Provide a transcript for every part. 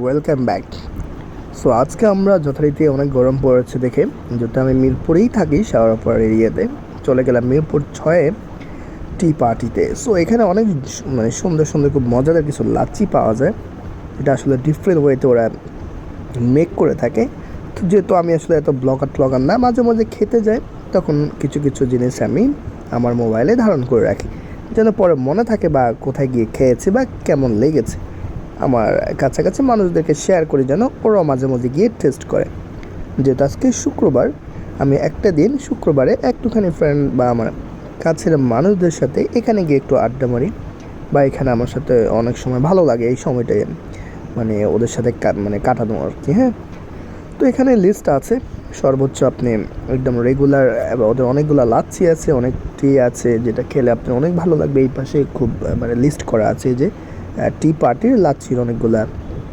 Welcome back so আজকে আমরা যথারীতি অনেক গরম পড়েছে দেখে। যেহেতু আমি মিরপুরেই থাকি শাওয়ারপাড় এরিয়াতে, চলে গেলাম মিরপুর ছয়ে টি পার্টিতে সো এখানে অনেক মানে সুন্দর সুন্দর খুব মজাদার কিছু লাচ্ছি পাওয়া যায়। এটা আসলে ডিফারেন্ট ওয়েতে ওরা মেক করে থাকে। তো যেহেতু আমি আসলে এত ব্লগার ট্লগার না, মাঝে মাঝে খেতে যাই, তখন কিছু কিছু জিনিস আমি আমার মোবাইলে ধারণ করে রাখি। যেন পরে মনে থাকে বা কোথায় গিয়ে খেয়েছি বা কেমন লেগেছে। আমার কাছাকাছি মানুষদেরকে শেয়ার করি যেন ওরাও মাঝে মাঝে গিয়ে টেস্ট করে। যেহেতু আজকে শুক্রবার, আমি একটা দিন শুক্রবারে একটুখানি ফ্রেন্ড বা আমার কাছের মানুষদের সাথে এখানে গিয়ে একটু আড্ডা মারি বা এখানে আমার সাথে অনেক সময় ভালো লাগে এই সময়টায় মানে ওদের সাথে মানে কাটানো আর কি হ্যাঁ। তো এখানে লিস্ট আছে, সর্বোচ্চ আপনি একদম রেগুলার ওদের অনেকগুলো লাচ্ছি আছে অনেক টি আছে যেটা খেলে আপনার অনেক ভালো লাগবে। এই পাশে খুব মানে লিস্ট করা আছে যে টি পার্টির লাচ্ছির অনেকগুলা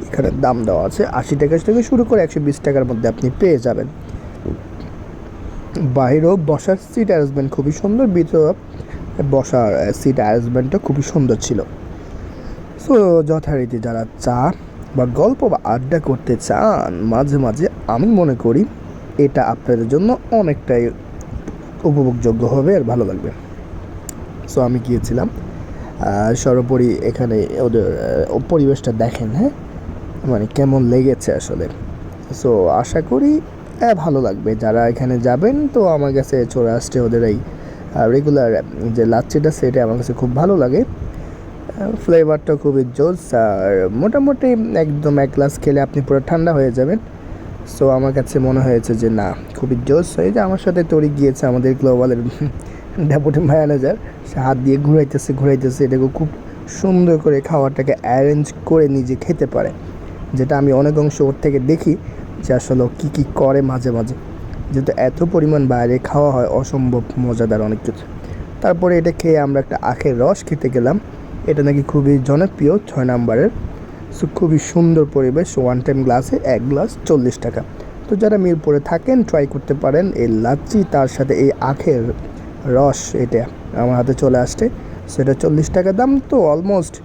এখানে দাম দেওয়া আছে। আশি টাকা থেকে শুরু করে একশো বিশ টাকার মধ্যে আপনি পেয়ে যাবেন। বাইরেও বসার সিট অ্যারেঞ্জমেন্ট খুবই সুন্দর ভিতরেও বসার সিট অ্যারেঞ্জমেন্টটা খুবই সুন্দর ছিল। সো যথারীতি যারা চা বা গল্প বা আড্ডা করতে চান, মাঝে মাঝে আমি মনে করি এটা আপনাদের জন্য অনেকটাই উপভোগযোগ্য হবে আর ভালো লাগবে। সো আমি গিয়েছিলাম। সর্বোপরি এখানে ওদের পরিবেশটা দেখেন হ্যাঁ? মানে কেমন লেগেছে আসলে। সো আশা করি হ্যাঁ ভালো লাগবে। যারা এখানে যাবেন, তো আমার কাছে চলে আসছে ওদের এই রেগুলার যে লাচ্ছিটা, সেটা আমার কাছে খুব ভালো লাগে। ফ্লেভারটা খুবই জোস, আর মোটামুটি একদম এক গ্লাস খেলে আপনি পুরো ঠান্ডা হয়ে যাবেন। সো আমার কাছে মনে হয়েছে যে, না, খুবই জোস। হয়ে যে আমার সাথে তরি গিয়েছে আমাদের গ্লোবালের ডেপুটি ম্যানেজার, সে হাত দিয়ে ঘুরাইতেছে ঘুরাইতেছে, এটাকে খুব সুন্দর করে খাবারটাকে অ্যারেঞ্জ করে নিজে খেতে পারে। যেটা আমি অনেক অংশ ওর থেকে দেখি যে আসলে কী কী করে মাঝে মাঝে। যেহেতু এত পরিমাণ বাইরে খাওয়া হয়, অসম্ভব মজাদার অনেক কিছু। তারপরে এটা খেয়ে আমরা একটা আখের রস খেতে গেলাম। এটা নাকি খুবই জনপ্রিয়, ছয় নাম্বারের। সো খুবই সুন্দর পরিবেশ ওয়ান টাইম গ্লাসে এক গ্লাস চল্লিশ টাকা। তো যারা মিরপুরে থাকেন ট্রাই করতে পারেন এই লাচ্ছি, তার সাথে এই আখের রস এটা আমার হাতে চলে আসছে। সেটা চল্লিশ টাকা দাম তো অলমোস্ট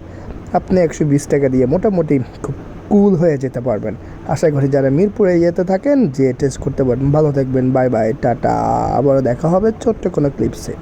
আপনি একশো বিশ টাকা দিয়ে মোটামুটি খুব কুল হয়ে যেতে পারবেন। আশা করি যারা মিরপুরে যেতে থাকেন যে টেস্ট করতে পারবেন। ভালো থাকবেন বাই বাই টাটা। আবারও দেখা হবে ছোট্ট কোনো ক্লিপসে